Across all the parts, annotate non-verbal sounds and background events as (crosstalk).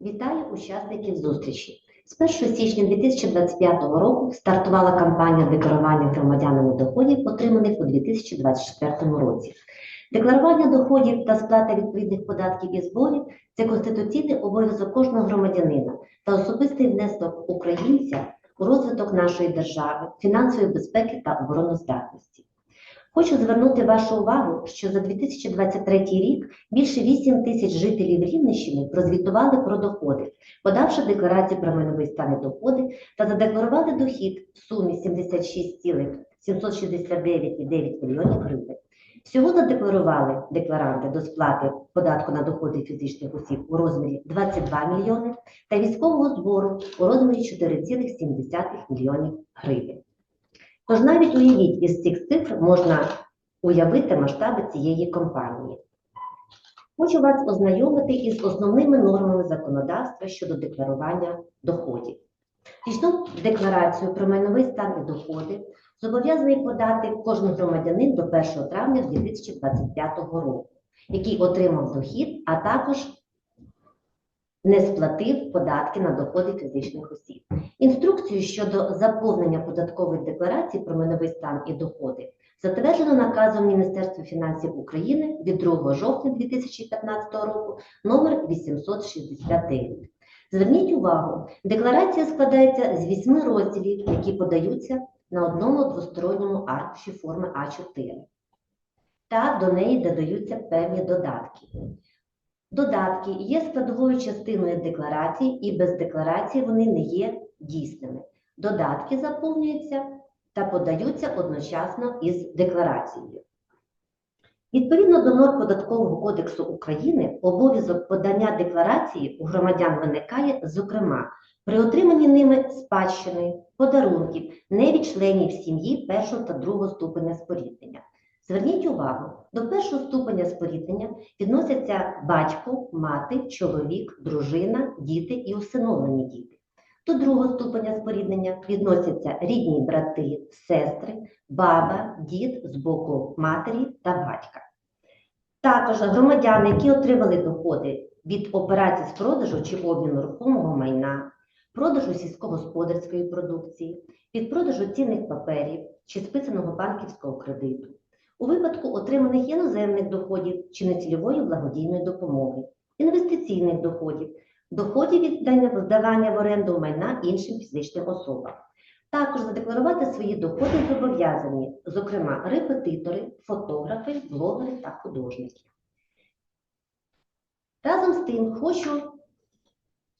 Вітаю учасників зустрічі. З 1 січня 2025 року стартувала кампанія декларування громадянами доходів, отриманих у 2024 році. Декларування доходів та сплата відповідних податків і зборів це конституційний обов'язок кожного громадянина та особистий внесок українця у розвиток нашої держави, фінансової безпеки та обороноздатності. Хочу звернути вашу увагу, що за 2023 рік більше 8 тисяч жителів Рівненщини прозвітували про доходи, подавши декларацію про майновий стан доходи та задекларували дохід в сумі 76,769,9 мільйонів гривень. Всього задекларували декларанти до сплати податку на доходи фізичних осіб у розмірі 22 мільйони та військового збору у розмірі 4,7 мільйонів гривень. Тож навіть уявіть, із цих цифр можна уявити масштаби цієї компанії. Хочу вас ознайомити із основними нормами законодавства щодо декларування доходів. Річну декларацію про майновий стан і доходи зобов'язаний подати кожен громадянин до 1 травня 2025 року, який отримав дохід, а також не сплатив податки на доходи фізичних осіб. Інструкцію щодо заповнення податкової декларації про майновий стан і доходи затверджено наказом Міністерства фінансів України від 2 жовтня 2015 року номер 869. Зверніть увагу, декларація складається з вісьми розділів, які подаються на одному двосторонньому аркуші форми А4. Та до неї додаються певні додатки. Додатки є складовою частиною декларації, і без декларації вони не є дійсними. Додатки заповнюються та подаються одночасно із декларацією. Відповідно до норм Податкового кодексу України, обов'язок подання декларації у громадян виникає, зокрема, при отриманні ними спадщини, подарунків, не від членів сім'ї першого та другого ступеня споріднення. Зверніть увагу, до першого ступеня споріднення відносяться батько, мати, чоловік, дружина, діти і усиновлені діти. До другого ступеня споріднення відносяться рідні брати, сестри, баба, дід з боку матері та батька. Також громадяни, які отримали доходи від операцій з продажу чи обміну рухомого майна, продажу сільськогосподарської продукції, від продажу цінних паперів чи списаного банківського кредиту, у випадку отриманих іноземних доходів чи нецільової благодійної допомоги, інвестиційних доходів, доходів від здавання в оренду майна іншим фізичним особам. Також задекларувати свої доходи зобов'язані, зокрема, репетитори, фотографи, блогери та художники. Разом з тим хочу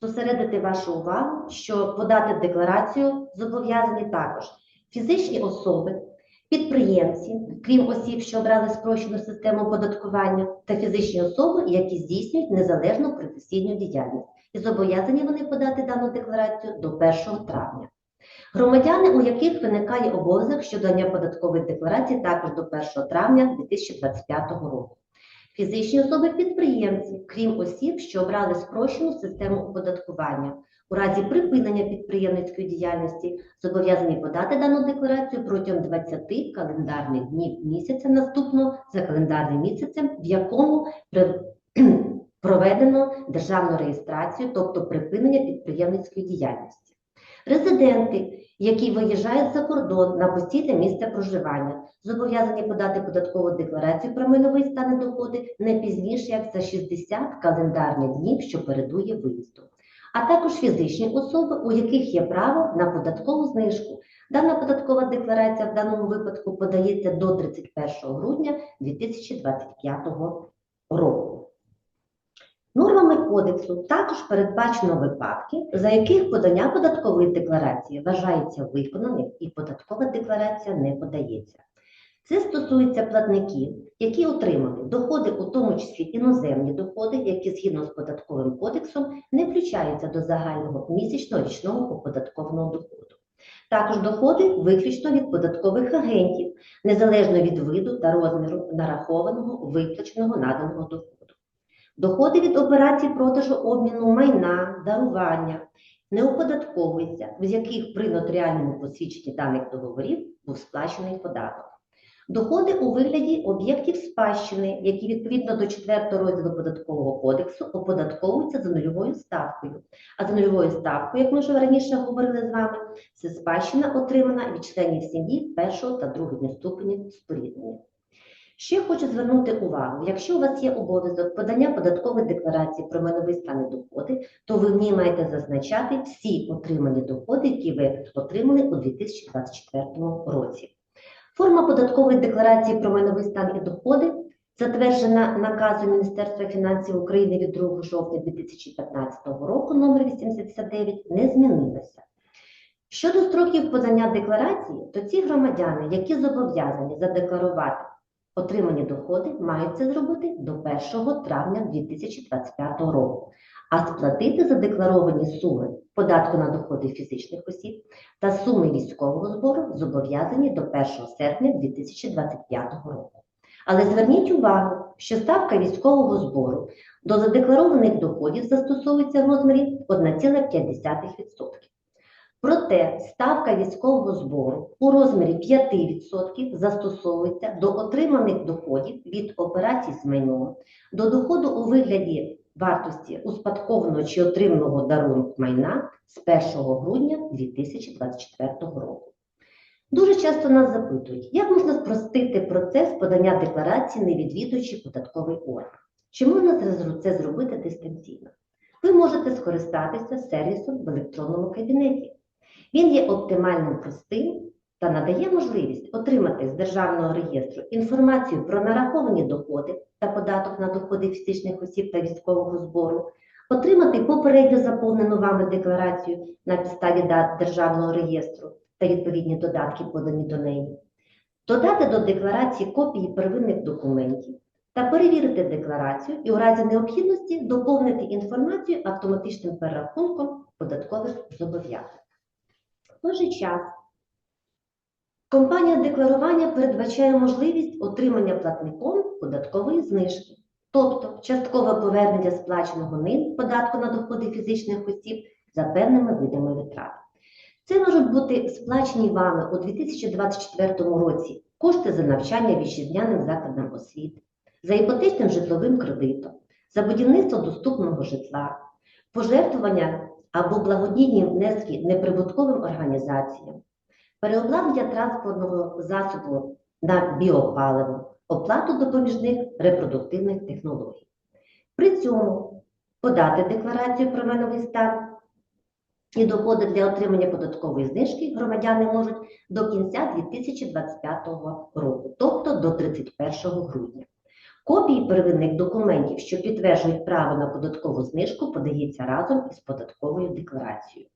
зосередити вашу увагу, що подати декларацію зобов'язані також фізичні особи, підприємці, крім осіб, що обрали спрощену систему оподаткування, та фізичні особи, які здійснюють незалежну професійну діяльність, і зобов'язані вони подати дану декларацію до 1 травня. Громадяни, у яких виникає обов'язок щодо податкової декларації, також до 1 травня 2025 року. Фізичні особи-підприємці, крім осіб, що обрали спрощену систему оподаткування, у разі припинення підприємницької діяльності зобов'язані подати дану декларацію протягом 20 календарних днів місяця наступного за календарним місяцем, в якому (clears throat) проведено державну реєстрацію, тобто припинення підприємницької діяльності. Резиденти, які виїжджають за кордон на постійне місце проживання, зобов'язані подати податкову декларацію про майновий стан доходи не пізніше, як за 60 календарних днів, що передує виїзду а також фізичні особи, у яких є право на податкову знижку. Дана податкова декларація в даному випадку подається до 31 грудня 2025 року. Нормами кодексу також передбачено випадки, за яких подання податкової декларації вважається виконаним і податкова декларація не подається. Це стосується платників, які отримали доходи, у тому числі іноземні доходи, які згідно з податковим кодексом не включаються до загального місячного річного оподаткованого доходу. Також доходи виключно від податкових агентів, незалежно від виду та розміру нарахованого виплаченого наданого доходу. Доходи від операцій продажу обміну майна, дарування не оподатковуються, з яких при нотаріальному посвідченні даних договорів був сплачений податок. Доходи у вигляді об'єктів спадщини, які відповідно до 4 розділу податкового кодексу оподатковуються за нульовою ставкою. А за нульовою ставкою, як ми вже раніше говорили з вами, це спадщина отримана від членів сім'ї першого та другого ступенів споріднення. Ще хочу звернути увагу: якщо у вас є обов'язок подання податкової декларації про майновий стан і доходи, то ви в ній маєте зазначати всі отримані доходи, які ви отримали у 2024 році. Форма податкової декларації про майновий стан і доходи, затверджена наказом Міністерства фінансів України від 2 жовтня 2015 року номер 89, не змінилася. Щодо строків подання декларації, то ці громадяни, які зобов'язані задекларувати отримані доходи, мають це зробити до 1 травня 2025 року, а сплатити задекларовані суми податку на доходи фізичних осіб та суми військового збору зобов'язані до 1 серпня 2025 року. Але зверніть увагу, що ставка військового збору до задекларованих доходів застосовується в розмірі 1,5%. Проте ставка військового збору у розмірі 5% застосовується до отриманих доходів від операцій з майном, до доходу у вигляді вартості успадкованого чи отриманого дарунку майна з 1 грудня 2024 року. Дуже часто нас запитують, як можна спростити процес подання декларації, не відвідуючи податковий орган? Чи можна це- зробити дистанційно? Ви можете скористатися сервісом в електронному кабінеті. Він є оптимально простим та надає можливість отримати з Державного реєстру інформацію про нараховані доходи та податок на доходи фізичних осіб та військового збору, отримати попередньо заповнену вами декларацію на підставі Державного реєстру та відповідні додатки, подані до неї, додати до декларації копії первинних документів та перевірити декларацію і у разі необхідності доповнити інформацію автоматичним перерахунком податкових зобов'язань. Той же час компанія декларування передбачає можливість отримання платником податкової знижки, тобто часткове повернення сплаченого ним податку на доходи фізичних осіб за певними видами витрат. Це можуть бути сплачені вами у 2024 році кошти за навчання вітчизняним закладам освіти, за іпотечним житловим кредитом, за будівництво доступного житла, пожертвування або благодійні внески неприбутковим організаціям, переобладнання транспортного засобу на біопаливо, оплату допоміжних репродуктивних технологій. При цьому подати декларацію про майновий стан і доходи для отримання податкової знижки громадяни можуть до кінця 2025 року, тобто до 31 грудня. Копії первинних документів, що підтверджують право на податкову знижку, подається разом із податковою декларацією.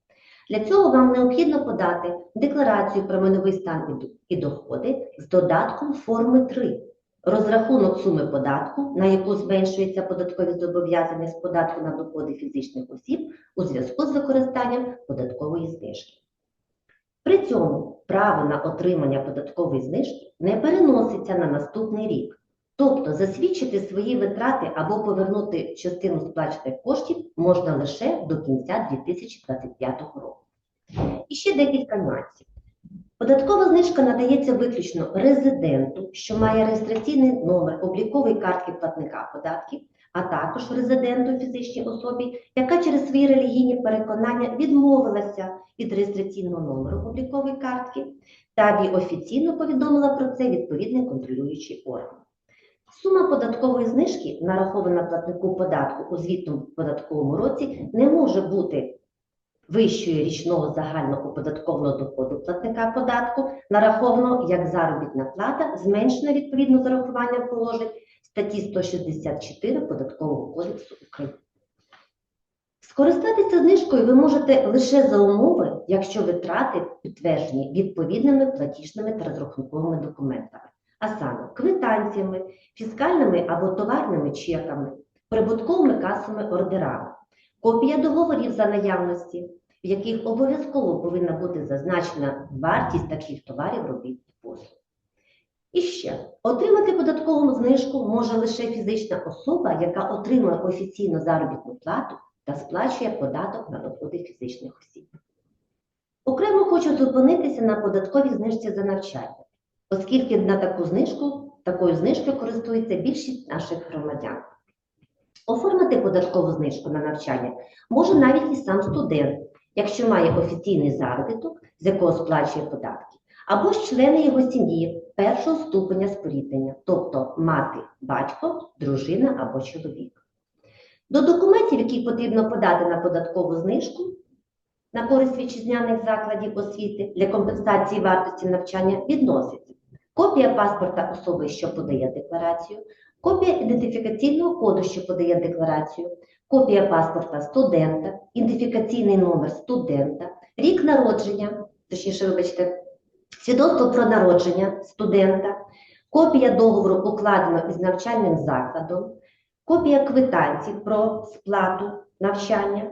Для цього вам необхідно подати декларацію про майновий стан і доходи з додатком форми 3, розрахунок суми податку, на яку зменшуються податкові зобов'язання з податку на доходи фізичних осіб у зв'язку з використанням податкової знижки. При цьому право на отримання податкової знижки не переноситься на наступний рік. Тобто засвідчити свої витрати або повернути частину сплачених коштів можна лише до кінця 2025 року. І ще декілька нюансів. Податкова знижка надається виключно резиденту, що має реєстраційний номер облікової картки платника податків, а також резиденту фізичній особі, яка через свої релігійні переконання відмовилася від реєстраційного номеру облікової картки та офіційно повідомила про це відповідний контролюючий орган. Сума податкової знижки, нарахована платнику податку у звітному податковому році, не може бути вищою річного загального оподаткованого доходу платника податку, нарахованого як заробітна плата, зменшена відповідно зарахуванням положень статті 164 Податкового кодексу України. Скористатися знижкою ви можете лише за умови, якщо витрати підтверджені відповідними платіжними та розрахунковими документами, а саме квитанціями, фіскальними або товарними чеками, прибутковими касовими ордерами, копія договорів за наявності, в яких обов'язково повинна бути зазначена вартість таких товарів, робіт і послуг. І ще отримати податкову знижку може лише фізична особа, яка отримує офіційну заробітну плату та сплачує податок на доходи фізичних осіб. Окремо хочу зупинитися на податковій знижці за навчання. Оскільки на таку знижку, такою знижкою користується більшість наших громадян. Оформити податкову знижку на навчання може навіть і сам студент, якщо має офіційний заробіток, з якого сплачує податки, або ж члени його сім'ї першого ступеня споріднення, тобто мати, батько, дружина або чоловік. До документів, які потрібно подати на податкову знижку на користь вітчизняних закладів освіти для компенсації вартості навчання відноситься копія паспорта особи, що подає декларацію, копія ідентифікаційного коду, що подає декларацію, копія паспорта студента, ідентифікаційний номер студента, рік народження, точніше, вибачте, свідоцтво про народження студента, копія договору укладено із навчальним закладом, копія квитанцій про сплату навчання,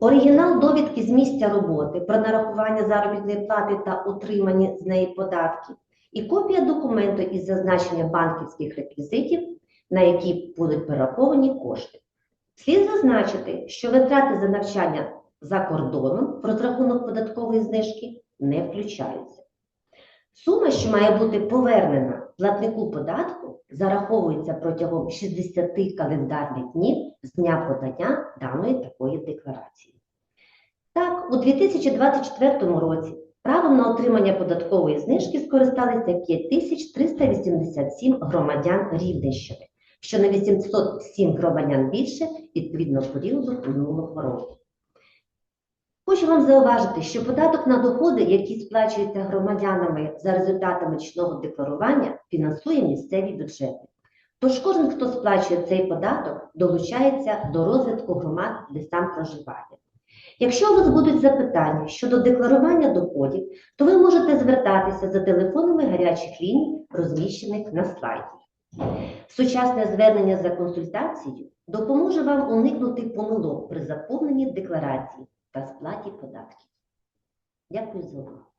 оригінал довідки з місця роботи про нарахування заробітної плати та утримані з неї податки, і копія документу із зазначення банківських реквізитів, на які будуть перераховані кошти. Слід зазначити, що витрати за навчання за кордоном в розрахунок податкової знижки не включаються. Сума, що має бути повернена платнику податку, зараховується протягом 60 календарних днів з дня подання даної такої декларації. Так, у 2024 році правом на отримання податкової знижки скористалися 5387 громадян Рівненщини, що на 807 громадян більше відповідно періоду минулого року. Хочу вам зауважити, що податок на доходи, які сплачуються громадянами за результатами річного декларування, фінансує місцеві бюджети. Тож кожен, хто сплачує цей податок, долучається до розвитку громад, де сам проживає. Якщо у вас будуть запитання щодо декларування доходів, то ви можете звертатися за телефонами гарячих ліній, розміщених на слайді. Сучасне звернення за консультацією допоможе вам уникнути помилок при заповненні декларації та сплаті податків. Дякую за увагу.